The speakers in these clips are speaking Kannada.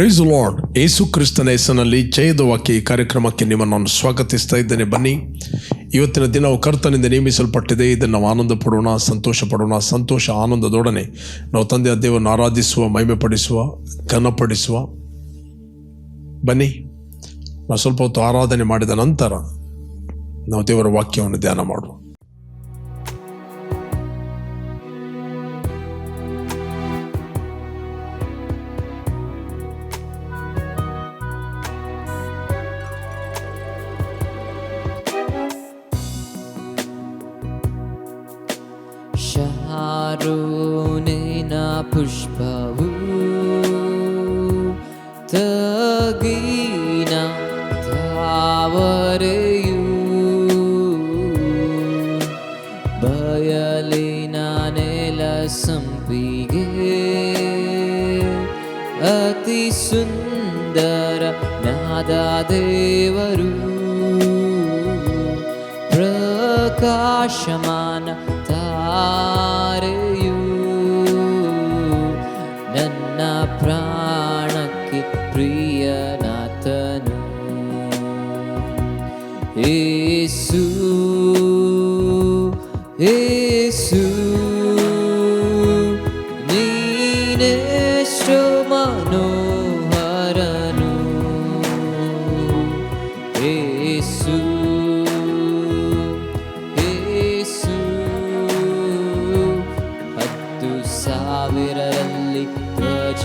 ಪ್ರೈಸ್ ಲಾರ್ಡ್ ಏಸು ಕ್ರಿಸ್ತನ ಹೆಸರಿನಲ್ಲಿ ಜಯದ ವಾಕ್ಯ ಈ ಕಾರ್ಯಕ್ರಮಕ್ಕೆ ನಿಮ್ಮನ್ನು ನಾನು ಸ್ವಾಗತಿಸ್ತಾ ಇದ್ದೇನೆ. ಬನ್ನಿ, ಇವತ್ತಿನ ದಿನವು ಕರ್ತನಿಂದ ನೇಮಿಸಲ್ಪಟ್ಟಿದೆ. ಇದನ್ನು ನಾವು ಆನಂದ ಪಡೋಣ ಸಂತೋಷ ಪಡೋಣ ಸಂತೋಷ ಆನಂದದೊಡನೆ ನಾವು ತಂದೆಯ ದೇವರನ್ನು ಆರಾಧಿಸುವ ಮಹಿಮೆ ಪಡಿಸುವ ಘನಪಡಿಸುವ. ಬನ್ನಿ, ನಾವು ಸ್ವಲ್ಪ ಹೊತ್ತು ಆರಾಧನೆ ಮಾಡಿದ ನಂತರ ನಾವು ದೇವರ ವಾಕ್ಯವನ್ನು ಧ್ಯಾನ ಮಾಡುವ. ತಾವರೆಯು ಬಯಲಿನ ನೆಲ ಸಂಪಿಗೆ ಅತಿ ಸುಂದರ ನಾದ ದೇವರು ಪ್ರಕಾಶಮಾನ ತಾರೆಯು ಸಾವಿರರಲ್ಲಿ ಧ್ವಜ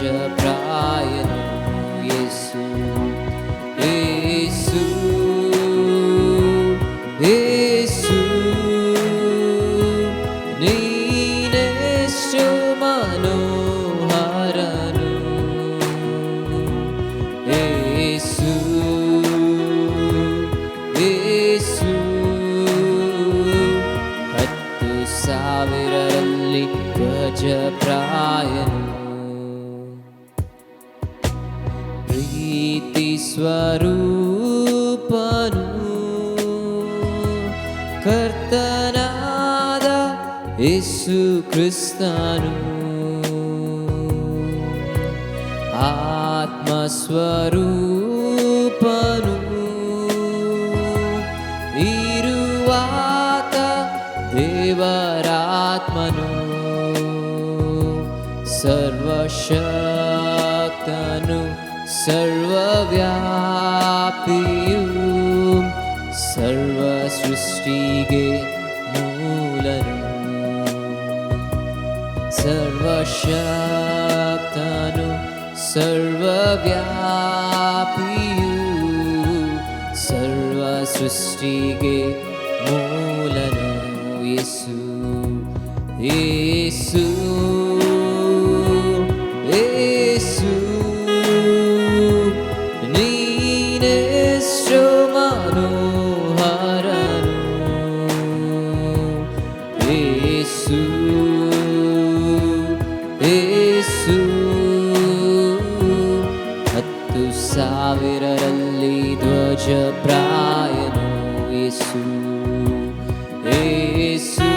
ಯೇಸು ಕ್ರಿಸ್ತನು ಆತ್ಮಸ್ವರೂಪನು ಇರುವಾತ ದೇವರಾತ್ಮನು ಸರ್ವಶಕ್ತನು ಸರ್ವವ್ಯಾಪಿಯು ಸರ್ವ ಸೃಷ್ಟಿಗೆ प्तानुव्यापीयु सर्वसृष्टिगे मूलनु येसु। येसु। ಸಾವಿರರಲ್ಲಿ ಧ್ವಜ ಪ್ರಾಯನು ಯೇಸು ಯೇಸು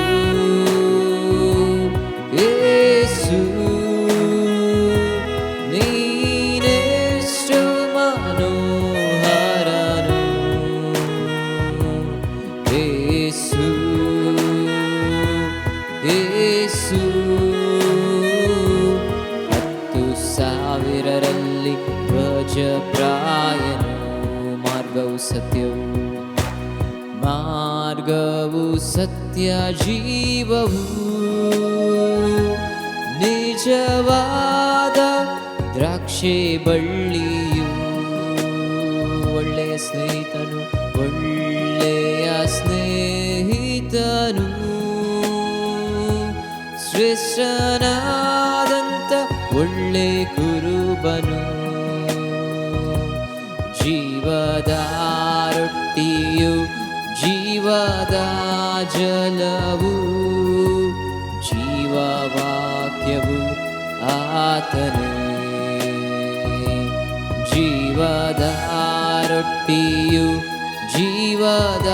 ಸತ್ಯ ಜೀವವು ನಿಜವಾದ ದ್ರಾಕ್ಷೆ ಬಳ್ಳಿಯು ಒಳ್ಳೆಯ ಸ್ನೇಹಿತನು ಒಳ್ಳೆಯ ಸ್ನೇಹಿತನು. ಶ್ರೇಷ್ಠನಾದಂಥ ಒಳ್ಳೆ ಕುರುಬನು. ಜೀವದ ಜಲವು ಜೀವವಾಕ್ಯವು ಆತನೇ. ಜೀವದ ರೊಟ್ಟಿಯು ಜೀವದ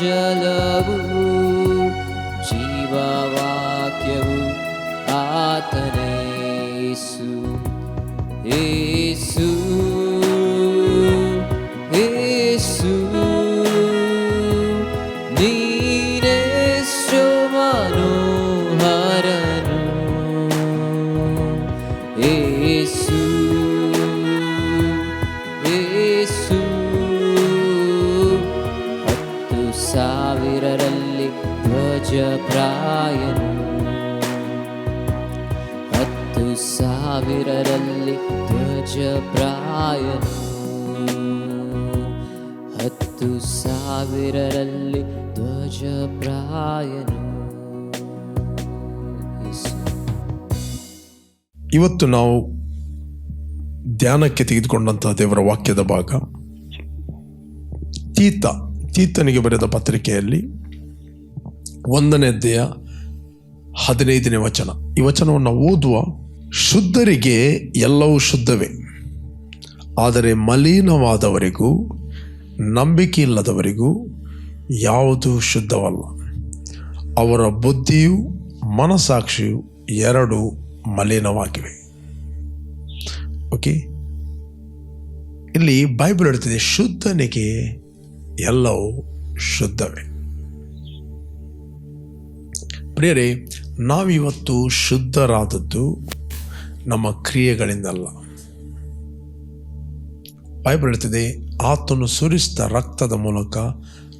ಜಲವು ಜೀವವಾಕ್ಯವು ಆತನೇ. ಯೇಸು ಸಾವಿರರಲ್ಲಿ ಧ್ವಜ ಪ್ರಾಯ ಹತ್ತು ಸಾವಿರರಲ್ಲಿ ಧ್ವಜ ಪ್ರಾಯ ಹತ್ತು ಸಾವಿರರಲ್ಲಿ ಧ್ವಜ ಪ್ರಾಯನು ಇವತ್ತು ನಾವು ಧ್ಯಾನಕ್ಕೆ ತೆಗೆದುಕೊಂಡಂತಹ ದೇವರ ವಾಕ್ಯದ ಭಾಗ, ತೀತ. ತೀತನಿಗೆ ಬರೆದ ಪತ್ರಿಕೆಯಲ್ಲಿ ಒಂದನೇ ಅಧ್ಯಾಯ ಹದಿನೈದನೇ ವಚನ. ಈ ವಚನವನ್ನು ಓದುವ ಶುದ್ಧರಿಗೆ ಎಲ್ಲವೂ ಶುದ್ಧವೇ. ಆದರೆ ಮಲೀನವಾದವರಿಗೂ ನಂಬಿಕೆ ಇಲ್ಲದವರಿಗೂ ಯಾವುದು ಶುದ್ಧವಲ್ಲ. ಅವರ ಬುದ್ಧಿಯು ಮನಸಾಕ್ಷಿಯು ಎರಡು ಮಲಿನವಾಗಿವೆ. ಓಕೆ ಇಲ್ಲಿ ಬೈಬಲ್ ಹೇಳ್ತಿದೆ, ಶುದ್ಧನಿಗೆ ಎಲ್ಲವೂ ಶುದ್ಧವೇ. ಪ್ರಿಯರೇ, ನಾವಿವತ್ತು ಶುದ್ಧರಾದದ್ದು ನಮ್ಮ ಕ್ರಿಯೆಗಳಿಂದಲ್ಲ. ಬೈಬಲ್ ಆತನು ಸುರಿಸಿದ ರಕ್ತದ ಮೂಲಕ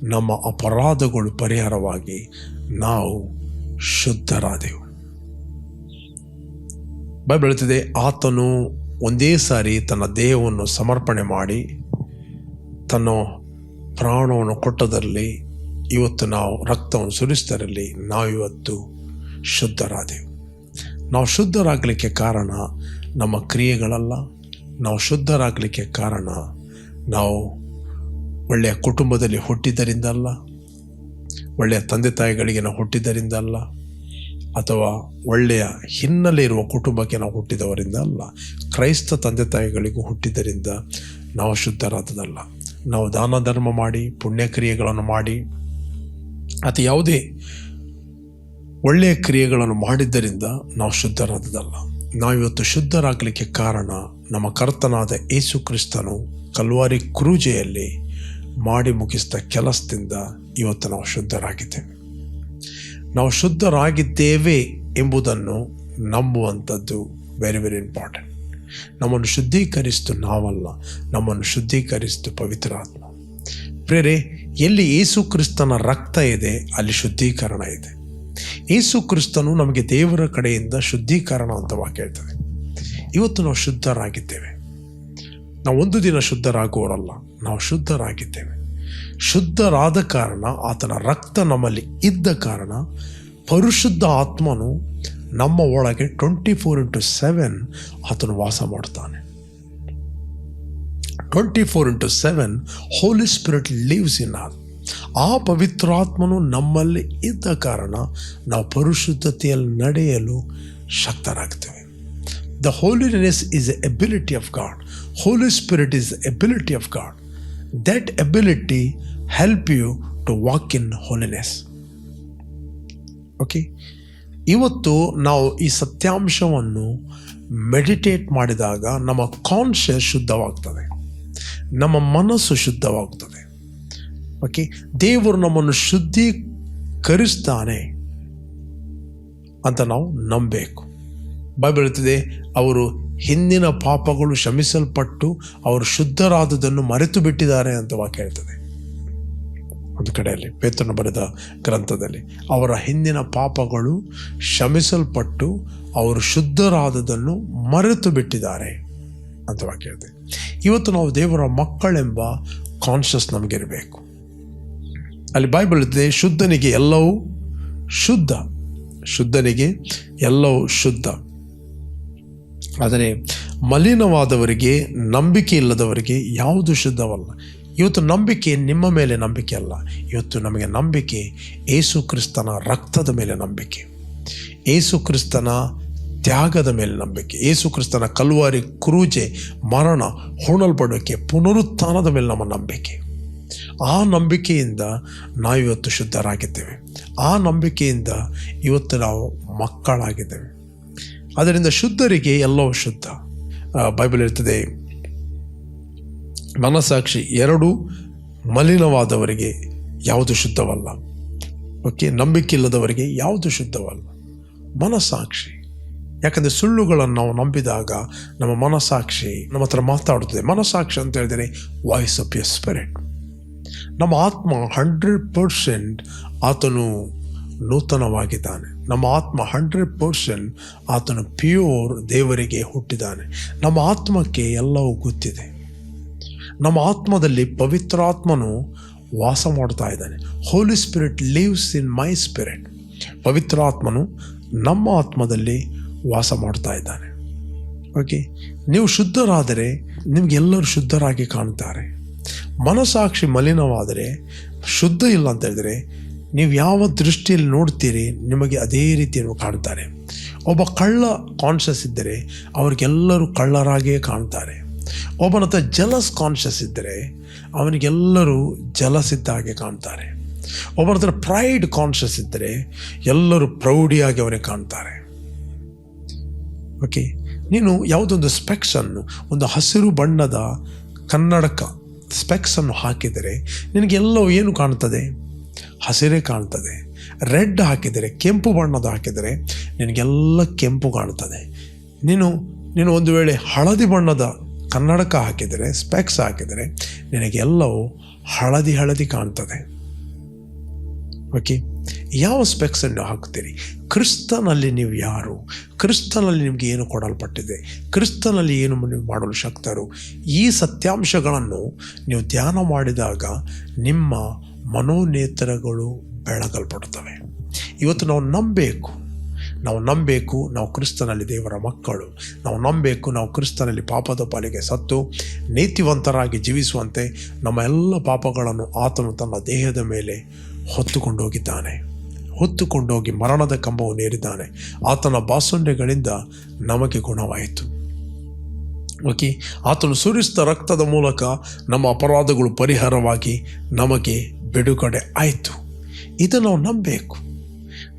ನಮ್ಮ ಅಪರಾಧಗಳು ಪರಿಹಾರವಾಗಿ ನಾವು ಶುದ್ಧರಾದೆವು. ಬೈಬಲ್ ಹೇಳ್ತಿದೆ, ಆತನು ಒಂದೇ ಸಾರಿ ತನ್ನ ದೇಹವನ್ನು ಸಮರ್ಪಣೆ ಮಾಡಿ ತನ್ನ ಪ್ರಾಣವನ್ನು ಕೊಟ್ಟದರಲ್ಲಿ ಇವತ್ತು ನಾವು ರಕ್ತವನ್ನು ಸುರಿಸಿದರಲ್ಲಿ ನಾವಿವತ್ತು ಶುದ್ಧರಾದೆವು. ನಾವು ಶುದ್ಧರಾಗಲಿಕ್ಕೆ ಕಾರಣ ನಮ್ಮ ಕ್ರಿಯೆಗಳಲ್ಲ. ನಾವು ಶುದ್ಧರಾಗಲಿಕ್ಕೆ ಕಾರಣ ನಾವು ಒಳ್ಳೆಯ ಕುಟುಂಬದಲ್ಲಿ ಹುಟ್ಟಿದ್ದರಿಂದಲ್ಲ, ಒಳ್ಳೆಯ ತಂದೆ ತಾಯಿಗಳಿಗೆ ನಾವು ಹುಟ್ಟಿದ್ದರಿಂದಲ್ಲ, ಅಥವಾ ಒಳ್ಳೆಯ ಹಿನ್ನೆಲೆ ಇರುವ ಕುಟುಂಬಕ್ಕೆ ನಾವು ಹುಟ್ಟಿದವರಿಂದ ಅಲ್ಲ, ಕ್ರೈಸ್ತ ತಂದೆ ತಾಯಿಗಳಿಗೂ ಹುಟ್ಟಿದ್ದರಿಂದ ನಾವು ಶುದ್ಧರಾದದಲ್ಲ ನಾವು ದಾನ ಧರ್ಮ ಮಾಡಿ, ಪುಣ್ಯಕ್ರಿಯೆಗಳನ್ನು ಮಾಡಿ ಅಥವಾ ಯಾವುದೇ ಒಳ್ಳೆಯ ಕ್ರಿಯೆಗಳನ್ನು ಮಾಡಿದ್ದರಿಂದ ನಾವು ಶುದ್ಧರಾದದಲ್ಲ ನಾವಿವತ್ತು ಶುದ್ಧರಾಗಲಿಕ್ಕೆ ಕಾರಣ ನಮ್ಮ ಕರ್ತನಾದ ಯೇಸು ಕ್ರಿಸ್ತನು ಕಲ್ವಾರಿ ಕ್ರೂಜೆಯಲ್ಲಿ ಮಾಡಿ ಮುಗಿಸಿದ ಕೆಲಸದಿಂದ ಇವತ್ತು ನಾವು ಶುದ್ಧರಾಗಿದ್ದೇವೆ. ನಾವು ಶುದ್ಧರಾಗಿದ್ದೇವೆ ಎಂಬುದನ್ನು ನಂಬುವಂಥದ್ದು ವೆರಿ ವೆರಿ ಇಂಪಾರ್ಟೆಂಟ್ ನಮ್ಮನ್ನು ಶುದ್ಧೀಕರಿಸ್ತು ನಾವಲ್ಲ, ನಮ್ಮನ್ನು ಶುದ್ಧೀಕರಿಸಿತು ಪವಿತ್ರಾತ್ಮ ಪ್ರೇರೆ ಎಲ್ಲಿ ಏಸು ಕ್ರಿಸ್ತನ ರಕ್ತ ಇದೆ, ಅಲ್ಲಿ ಶುದ್ಧೀಕರಣ ಇದೆ. ಏಸು ಕ್ರಿಸ್ತನು ನಮಗೆ ದೇವರ ಕಡೆಯಿಂದ ಶುದ್ಧೀಕರಣ ಅಂತ ವಾಕ್ಯ ಹೇಳ್ತದೆ ಇವತ್ತು ನಾವು ಶುದ್ಧರಾಗಿದ್ದೇವೆ. ನಾವು ಒಂದು ದಿನ ಶುದ್ಧರಾಗುವವರಲ್ಲ, ನಾವು ಶುದ್ಧರಾಗಿದ್ದೇವೆ. ಶುದ್ಧರಾದ ಕಾರಣ ಆತನ ರಕ್ತ ನಮ್ಮಲ್ಲಿ ಇದ್ದ ಕಾರಣ ಪರಿಶುದ್ಧ ಆತ್ಮನು ನಮ್ಮ ಒಳಗೆ ಟ್ವೆಂಟಿ ಫೋರ್ ಇಂಟು ಸೆವೆನ್ ಆತನು ವಾಸ ಮಾಡ್ತಾನೆ. Twenty four into seven Holy Spirit lives in our ಆ ಪವಿತ್ರಾತ್ಮನು ನಮ್ಮಲ್ಲಿ ಇದ್ದ ಕಾರಣ ನಾವು ಪರಿಶುದ್ಧತೆಯಲ್ಲಿ ನಡೆಯಲು ಶಕ್ತರಾಗ್ತೇವೆ. The holiness is a ability of God Holy Spirit is ability of God that ability help you to walk in holiness okay ಇವತ್ತು ನಾವು ಈ ಸತ್ಯಾಂಶವನ್ನು ಮೆಡಿಟೇಟ್ ಮಾಡಿದಾಗ ನಮ್ಮ ಕಾನ್ಷಿಯಸ್ ಶುದ್ಧವಾಗ್ತದೆ. ನಮ್ಮ ಮನಸ್ಸು ಶುದ್ಧವಾಗ್ತದೆ. ಓಕೆ ದೇವರು ನಮ್ಮನ್ನು ಶುದ್ಧೀಕರಿಸ್ತಾನೆ ಅಂತ ನಾವು ನಂಬಬೇಕು ಬೈಬಲ್ ಹೇಳ್ತಿದೆ, ಅವರು ಹಿಂದಿನ ಪಾಪಗಳು ಶ್ರಮಿಸಲ್ಪಟ್ಟು ಅವರು ಶುದ್ಧರಾದದನ್ನು ಮರೆತು ಬಿಟ್ಟಿದ್ದಾರೆ ಅಂತ ವಾಕ್ಯ ಹೇಳ್ತದೆ. ಒಂದು ಕಡೆಯಲ್ಲಿ, ಪೇತ್ರನ ಬರೆದ ಗ್ರಂಥದಲ್ಲಿ, ಅವರ ಹಿಂದಿನ ಪಾಪಗಳು ಕ್ಷಮಿಸಲ್ಪಟ್ಟು ಅವರು ಶುದ್ಧರಾದದನ್ನು ಮರೆತು ಬಿಟ್ಟಿದ್ದಾರೆ ಅಂತ ವಾಕ್ಯ ಹೇಳ್ತದೆ ಇವತ್ತು ನಾವು ದೇವರ ಮಕ್ಕಳೆಂಬ ಕಾನ್ಷಿಯಸ್ ನಮಗಿರಬೇಕು. ಅಲ್ಲಿ ಬೈಬಲ್ ಇದೆ ಶುದ್ಧನಿಗೆ ಎಲ್ಲವೂ ಶುದ್ಧ, ಶುದ್ಧನಿಗೆ ಎಲ್ಲವೂ ಶುದ್ಧ. ಆದರೆ ಮಲಿನವಾದವರಿಗೆ ನಂಬಿಕೆ ಇಲ್ಲದವರಿಗೆ ಯಾವುದು ಶುದ್ಧವಲ್ಲ? ಇವತ್ತು ನಂಬಿಕೆ ನಿಮ್ಮ ಮೇಲೆ ನಂಬಿಕೆ ಅಲ್ಲ. ಇವತ್ತು ನಮಗೆ ನಂಬಿಕೆ ಏಸು ಕ್ರಿಸ್ತನ ರಕ್ತದ ಮೇಲೆ ನಂಬಿಕೆ. ಏಸು ಕ್ರಿಸ್ತನ ತ್ಯಾಗದ ಮೇಲೆ ನಂಬಿಕೆ. ಏಸು ಕ್ರಿಸ್ತನ ಕಲ್ವಾರಿ ಕ್ರೂಜೆ ಮರಣ ಹೂಣಲ್ಪಡೋಕೆ ಪುನರುತ್ಥಾನದ ಮೇಲೆ ನಮ್ಮ ನಂಬಿಕೆ. ಆ ನಂಬಿಕೆಯಿಂದ ನಾವಿವತ್ತು ಶುದ್ಧರಾಗಿದ್ದೇವೆ. ಆ ನಂಬಿಕೆಯಿಂದ ಇವತ್ತು ನಾವು ಮಕ್ಕಳಾಗಿದ್ದೇವೆ. ಅದರಿಂದ ಶುದ್ಧರಿಗೆ ಎಲ್ಲವೂ ಶುದ್ಧ. ಬೈಬಲ್ ಇರ್ತದೆ ಮನಸಾಕ್ಷಿ ಎರಡು ಮಲಿನವಾದವರಿಗೆ ಯಾವುದು ಶುದ್ಧವಲ್ಲ. ಓಕೆ ನಂಬಿಕೆ ಇಲ್ಲದವರಿಗೆ ಯಾವುದು ಶುದ್ಧವಲ್ಲ. ಮನಸ್ಸಾಕ್ಷಿ. ಯಾಕಂದರೆ ಸುಳ್ಳುಗಳನ್ನು ನಾವು ನಂಬಿದಾಗ ನಮ್ಮ ಮನಸ್ಸಾಕ್ಷಿ ನಮ್ಮ ಹತ್ರ ಮಾತಾಡುತ್ತದೆ. ಮನಸ್ಸಾಕ್ಷಿ ಅಂತ ಹೇಳಿದರೆ ವಾಯ್ಸ್ ಆಫ್ ಯ ಸ್ಪಿರಿಟ್ ನಮ್ಮ ಆತ್ಮ ಹಂಡ್ರೆಡ್ ಪರ್ಸೆಂಟ್ ಆತನು ನೂತನವಾಗಿದ್ದಾನೆ. ನಮ್ಮ ಆತ್ಮ ಹಂಡ್ರೆಡ್ ಪರ್ಸೆಂಟ್ ಆತನು ಪ್ಯೂರ್ ದೇವರಿಗೆ ಹುಟ್ಟಿದ್ದಾನೆ. ನಮ್ಮ ಆತ್ಮಕ್ಕೆ ಎಲ್ಲವೂ ಗೊತ್ತಿದೆ. ನಮ್ಮ ಆತ್ಮದಲ್ಲಿ ಪವಿತ್ರಾತ್ಮನು ವಾಸ ಮಾಡ್ತಾ ಇದ್ದಾನೆ. Holy Spirit lives in my spirit ಪವಿತ್ರಾತ್ಮನು ನಮ್ಮ ಆತ್ಮದಲ್ಲಿ ವಾಸ ಮಾಡ್ತಾ ಇದ್ದಾನೆ. ಓಕೆ ನೀವು ಶುದ್ಧರಾದರೆ ನಿಮಗೆಲ್ಲರೂ ಶುದ್ಧರಾಗಿ ಕಾಣ್ತಾರೆ. ಮನಸಾಕ್ಷಿ ಮಲಿನವಾದರೆ ಶುದ್ಧ ಇಲ್ಲ ಅಂತ ಹೇಳಿದರೆ ನೀವು ಯಾವ ದೃಷ್ಟಿಯಲ್ಲಿ ನೋಡ್ತೀರಿ ನಿಮಗೆ ಅದೇ ರೀತಿ ಕಾಣ್ತಾರೆ. ಒಬ್ಬ ಕಳ್ಳ ಕಾನ್ಷಿಯಸ್ ಇದ್ದರೆ ಅವ್ರಿಗೆಲ್ಲರೂ ಕಳ್ಳರಾಗಿಯೇ ಕಾಣ್ತಾರೆ. ಒಬ್ಬನ ಹತ್ರ ಜಲಸ್ ಕಾನ್ಷಿಯಸ್ ಇದ್ದರೆ ಅವನಿಗೆಲ್ಲರೂ ಜಲಸ್ ಇದ್ದ ಹಾಗೆ ಕಾಣ್ತಾರೆ. ಒಬ್ಬನ ಹತ್ರ ಪ್ರೈಡ್ ಕಾನ್ಷಿಯಸ್ ಇದ್ದರೆ ಎಲ್ಲರೂ ಪ್ರೌಢಿಯಾಗಿ ಅವನಿಗೆ ಕಾಣ್ತಾರೆ. ಓಕೆ ನೀನು ಯಾವುದೊಂದು ಸ್ಪೆಕ್ಸನ್ನು ಒಂದು ಹಸಿರು ಬಣ್ಣದ ಕನ್ನಡಕ ಸ್ಪೆಕ್ಸನ್ನು ಹಾಕಿದರೆ ನಿನಗೆಲ್ಲವೂ ಏನು ಕಾಣ್ತದೆ? ಹಸಿರೇ ಕಾಣ್ತದೆ. ರೆಡ್ ಹಾಕಿದರೆ, ಕೆಂಪು ಬಣ್ಣದ ಹಾಕಿದರೆ ನಿನಗೆಲ್ಲ ಕೆಂಪು ಕಾಣ್ತದೆ. ನೀನು ನೀನು ಒಂದು ವೇಳೆ ಹಳದಿ ಬಣ್ಣದ ಕನ್ನಡಕ ಹಾಕಿದರೆ ಸ್ಪೆಕ್ಸ್ ಹಾಕಿದರೆ ನಿನಗೆಲ್ಲವೂ ಹಳದಿ ಹಳದಿ ಕಾಣ್ತದೆ. ಓಕೆ ಯಾವ ಸ್ಪೆಕ್ಸನ್ನು ಹಾಕ್ತೀರಿ? ಕ್ರಿಸ್ತನಲ್ಲಿ ನೀವು ಯಾರು? ಕ್ರಿಸ್ತನಲ್ಲಿ ನಿಮಗೆ ಏನು ಕೊಡಲ್ಪಟ್ಟಿದೆ? ಕ್ರಿಸ್ತನಲ್ಲಿ ಏನು ನೀವು ಮಾಡಲು ಶಕ್ತರು? ಈ ಸತ್ಯಾಂಶಗಳನ್ನು ನೀವು ಧ್ಯಾನ ಮಾಡಿದಾಗ ನಿಮ್ಮ ಮನೋನೇತ್ರಗಳು ಬೆಳಗಲ್ಪಡ್ತವೆ ಇವತ್ತು ನಾವು ನಂಬಬೇಕು. ನಾವು ನಂಬಬೇಕು, ನಾವು ಕ್ರಿಸ್ತನಲ್ಲಿ ದೇವರ ಮಕ್ಕಳು. ನಾವು ನಂಬಬೇಕು, ನಾವು ಕ್ರಿಸ್ತನಲ್ಲಿ ಪಾಪದ ಪಾಲಿಗೆ ಸತ್ತು, ನೀತಿವಂತರಾಗಿ ಜೀವಿಸುವಂತೆ ನಮ್ಮ ಎಲ್ಲ ಪಾಪಗಳನ್ನು ಆತನು ತನ್ನ ದೇಹದ ಮೇಲೆ ಹೊತ್ತುಕೊಂಡು ಹೋಗಿದ್ದಾನೆ ಹೊತ್ತುಕೊಂಡೋಗಿ ಮರಣದ ಕಂಬವು ನೇರಿದ್ದಾನೆ. ಆತನ ಬಾಸುಂಡೆಗಳಿಂದ ನಮಗೆ ಗುಣವಾಯಿತು. ಓಕೆ, ಆತನು ಸುರಿಸಿದ ರಕ್ತದ ಮೂಲಕ ನಮ್ಮ ಅಪರಾಧಗಳು ಪರಿಹಾರವಾಗಿ ನಮಗೆ ಬಿಡುಗಡೆ ಆಯಿತು. ಇದನ್ನು ನಾವು ನಂಬಬೇಕು.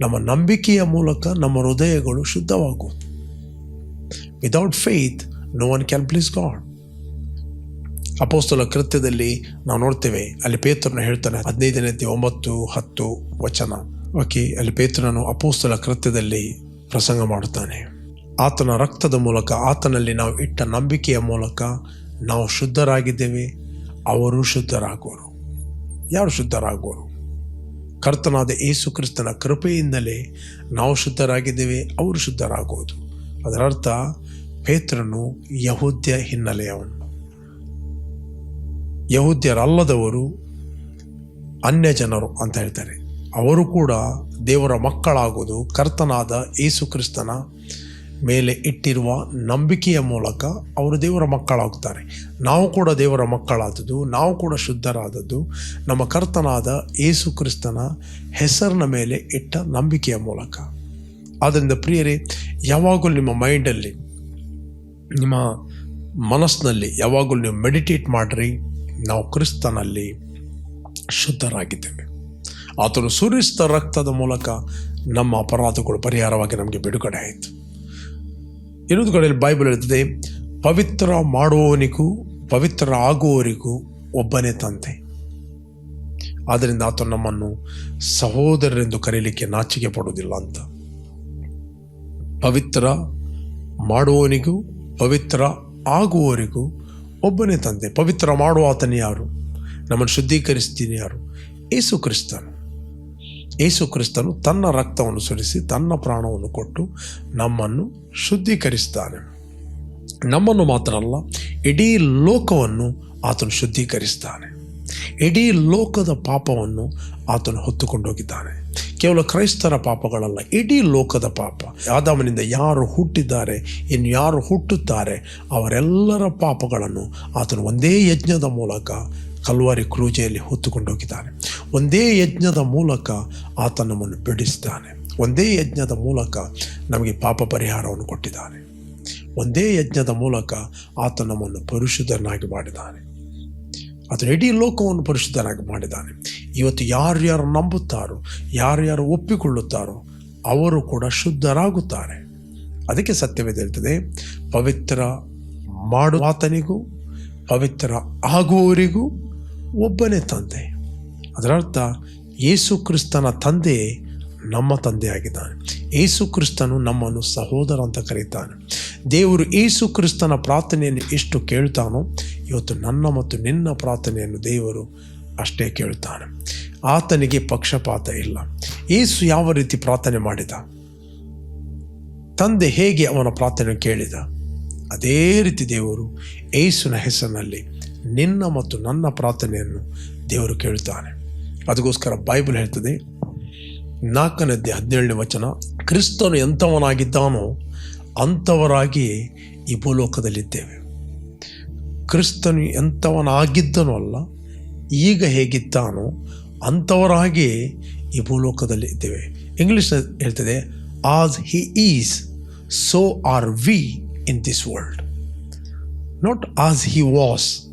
ನಮ್ಮ ನಂಬಿಕೆಯ ಮೂಲಕ ನಮ್ಮ ಹೃದಯಗಳು ಶುದ್ಧವಾಗು. Without faith no one can please God ಅಪೋಸ್ತಲ ಕೃತ್ಯದಲ್ಲಿ ನಾವು ನೋಡ್ತೇವೆ, ಅಲ್ಲಿ ಪೇತ್ರನ ಹೇಳ್ತಾನೆ, ಹದಿನೈದನೇ ಒಂಬತ್ತು, ಹತ್ತು ವಚನ. ಓಕೆ ಅಲ್ಲಿ ಪೇತ್ರನನ್ನು ಅಪೋಸ್ತಲ ಕೃತ್ಯದಲ್ಲಿ ಪ್ರಸಂಗ ಮಾಡುತ್ತಾನೆ. ಆತನ ರಕ್ತದ ಮೂಲಕ, ಆತನಲ್ಲಿ ನಾವು ಇಟ್ಟ ನಂಬಿಕೆಯ ಮೂಲಕ ನಾವು ಶುದ್ಧರಾಗಿದ್ದೇವೆ, ಅವರು ಶುದ್ಧರಾಗುವರು. ಯಾರು ಶುದ್ಧರಾಗುವರು? ಕರ್ತನಾದ ಯೇಸು ಕ್ರಿಸ್ತನ ಕೃಪೆಯಿಂದಲೇ ನಾವು ಶುದ್ಧರಾಗಿದ್ದೇವೆ, ಅವರು ಶುದ್ಧರಾಗುವುದು. ಅದರರ್ಥ, ಪೇತ್ರನು ಯಹೂದ್ಯ ಹಿನ್ನೆಲೆಯವನು. ಯಹೋದ್ಯರಲ್ಲದವರು ಅನ್ಯ ಜನರು ಅಂತ ಹೇಳ್ತಾರೆ. ಅವರು ಕೂಡ ದೇವರ ಮಕ್ಕಳಾಗುವುದು ಕರ್ತನಾದ ಏಸು ಕ್ರಿಸ್ತನ ಮೇಲೆ ಇಟ್ಟಿರುವ ನಂಬಿಕೆಯ ಮೂಲಕ ಅವರು ದೇವರ ಮಕ್ಕಳಾಗ್ತಾರೆ. ನಾವು ಕೂಡ ದೇವರ ಮಕ್ಕಳಾದದ್ದು, ನಾವು ಕೂಡ ಶುದ್ಧರಾದದ್ದು, ನಮ್ಮ ಕರ್ತನಾದ ಯೇಸು ಕ್ರಿಸ್ತನ ಹೆಸರಿನ ಮೇಲೆ ಇಟ್ಟ ನಂಬಿಕೆಯ ಮೂಲಕ. ಆದ್ದರಿಂದ ಪ್ರಿಯರೇ, ಯಾವಾಗಲೂ ನಿಮ್ಮ ಮೈಂಡಲ್ಲಿ, ನಿಮ್ಮ ಮನಸ್ಸಿನಲ್ಲಿ, ಯಾವಾಗಲೂ ನೀವು ಮೆಡಿಟೇಟ್ ಮಾಡಿರಿ. ನಾವು ಕ್ರಿಸ್ತನಲ್ಲಿ ಶುದ್ಧರಾಗಿದ್ದೇವೆ. ಆತನು ಸುರಿಸಿದ ರಕ್ತದ ಮೂಲಕ ನಮ್ಮ ಅಪರಾಧಗಳು ಪರಿಹಾರವಾಗಿ ನಮಗೆ ಬಿಡುಗಡೆ ಆಯಿತು. ಇನ್ನೊಂದು ಕಡೆಯಲ್ಲಿ ಬೈಬಲ್ ಹೇಳ್ತದೆ, ಪವಿತ್ರ ಮಾಡುವವನಿಗೂ, ಪವಿತ್ರ ಆಗುವವರಿಗೂ ಒಬ್ಬನೇ ತಂದೆ. ಆದ್ದರಿಂದ ಆತ ನಮ್ಮನ್ನು ಸಹೋದರರೆಂದು ಕರೀಲಿಕ್ಕೆ ನಾಚಿಕೆ ಪಡುವುದಿಲ್ಲ ಅಂತ. ಪವಿತ್ರ ಮಾಡುವವನಿಗೂ, ಪವಿತ್ರ ಆಗುವವರಿಗೂ ಒಬ್ಬನೇ ತಂದೆ. ಪವಿತ್ರ ಮಾಡುವ ಆತನೇ ಯಾರು? ನಮ್ಮನ್ನು ಶುದ್ಧೀಕರಿಸ್ತೀನಿ ಯಾರು? ಏಸು ಕ್ರಿಸ್ತನು. ಏಸು ಕ್ರಿಸ್ತನು ತನ್ನ ರಕ್ತವನ್ನು ಸುರಿಸಿ ತನ್ನ ಪ್ರಾಣವನ್ನು ಕೊಟ್ಟು ನಮ್ಮನ್ನು ಶುದ್ಧೀಕರಿಸ್ತಾನೆ ನಮ್ಮನ್ನು ಮಾತ್ರ ಅಲ್ಲ, ಇಡೀ ಲೋಕವನ್ನು ಆತನು ಶುದ್ಧೀಕರಿಸ್ತಾನೆ ಇಡೀ ಲೋಕದ ಪಾಪವನ್ನು ಆತನು ಹೊತ್ತುಕೊಂಡೋಗಿದ್ದಾನೆ. ಕೇವಲ ಕ್ರೈಸ್ತರ ಪಾಪಗಳಲ್ಲ, ಇಡೀ ಲೋಕದ ಪಾಪ. ಆದಾಮನಿಂದ ಯಾರು ಹುಟ್ಟಿದ್ದಾರೆ, ಇನ್ನು ಯಾರು ಹುಟ್ಟುತ್ತಾರೆ, ಅವರೆಲ್ಲರ ಪಾಪಗಳನ್ನು ಆತನು ಒಂದೇ ಯಜ್ಞದ ಮೂಲಕ ಕಲ್ವಾರಿ ಕ್ರೂಜೆಯಲ್ಲಿ ಹೊತ್ತುಕೊಂಡೋಗಿದ್ದಾನೆ ಒಂದೇ ಯಜ್ಞದ ಮೂಲಕ ಆತ ನಮ್ಮನ್ನು ಬಿಡಿಸಿದ್ದಾನೆ ಒಂದೇ ಯಜ್ಞದ ಮೂಲಕ ನಮಗೆ ಪಾಪ ಪರಿಹಾರವನ್ನು ಕೊಟ್ಟಿದ್ದಾನೆ. ಒಂದೇ ಯಜ್ಞದ ಮೂಲಕ ಆತ ನಮ್ಮನ್ನು ಪರಿಶುದ್ಧನಾಗಿ ಮಾಡಿದ್ದಾನೆ. ಆತನು ಇಡೀ ಲೋಕವನ್ನು ಪರಿಶುದ್ಧನಾಗಿ ಮಾಡಿದ್ದಾನೆ. ಇವತ್ತು ಯಾರ್ಯಾರು ನಂಬುತ್ತಾರೋ, ಯಾರ್ಯಾರು ಒಪ್ಪಿಕೊಳ್ಳುತ್ತಾರೋ, ಅವರು ಕೂಡ ಶುದ್ಧರಾಗುತ್ತಾರೆ. ಅದಕ್ಕೆ ಸತ್ಯವೇದಿರ್ತದೆ ಪವಿತ್ರ ಮಾಡುವಾತನಿಗೂ, ಪವಿತ್ರ ಆಗುವವರಿಗೂ ಒಬ್ಬನೇ ತಂದೆ. ಅದರರ್ಥ ಯೇಸು ಕ್ರಿಸ್ತನ ತಂದೆ ನಮ್ಮ ತಂದೆಯಾಗಿದ್ದಾನೆ. ಏಸು ಕ್ರಿಸ್ತನು ನಮ್ಮನ್ನು ಸಹೋದರ ಅಂತ ಕರೀತಾನೆ. ದೇವರು ಏಸು ಕ್ರಿಸ್ತನ ಪ್ರಾರ್ಥನೆಯನ್ನು ಎಷ್ಟು ಕೇಳ್ತಾನೋ ಇವತ್ತು ನನ್ನ ಮತ್ತು ನಿನ್ನ ಪ್ರಾರ್ಥನೆಯನ್ನು ದೇವರು ಅಷ್ಟೇ ಕೇಳ್ತಾನೆ. ಆತನಿಗೆ ಪಕ್ಷಪಾತ ಇಲ್ಲ. ಏಸು ಯಾವ ರೀತಿ ಪ್ರಾರ್ಥನೆ ಮಾಡಿದ? ತಂದೆ ಹೇಗೆ ಅವನ ಪ್ರಾರ್ಥನೆ ಕೇಳಿದ? ಅದೇ ರೀತಿ ದೇವರು ಏಸುನ ಹೆಸರಿನಲ್ಲಿ ನಿನ್ನ ಮತ್ತು ನನ್ನ ಪ್ರಾರ್ಥನೆಯನ್ನು ದೇವರು ಕೇಳುತ್ತಾನೆ. ಅದಕ್ಕೋಸ್ಕರ ಬೈಬಲ್ ಹೇಳ್ತದೆ ನಾಲ್ಕನೇದ್ದೆ ಹದಿನೇಳನೇ ವಚನ, ಕ್ರಿಸ್ತನು ಎಂಥವನಾಗಿದ್ದಾನೋ ಅಂಥವರಾಗಿ ಈ ಭೂಲೋಕದಲ್ಲಿದ್ದೇವೆ. ಕ್ರಿಸ್ತನು ಎಂಥವನಾಗಿದ್ದನೋ ಅಲ್ಲ, ಈಗ ಹೇಗಿದ್ದಾನೋ ಅಂಥವರಾಗಿ ಈ ಭೂಲೋಕದಲ್ಲಿ ಇದ್ದೇವೆ ಇಂಗ್ಲೀಷ್ ಹೇಳ್ತದೆ as he is so are we in this world not as he was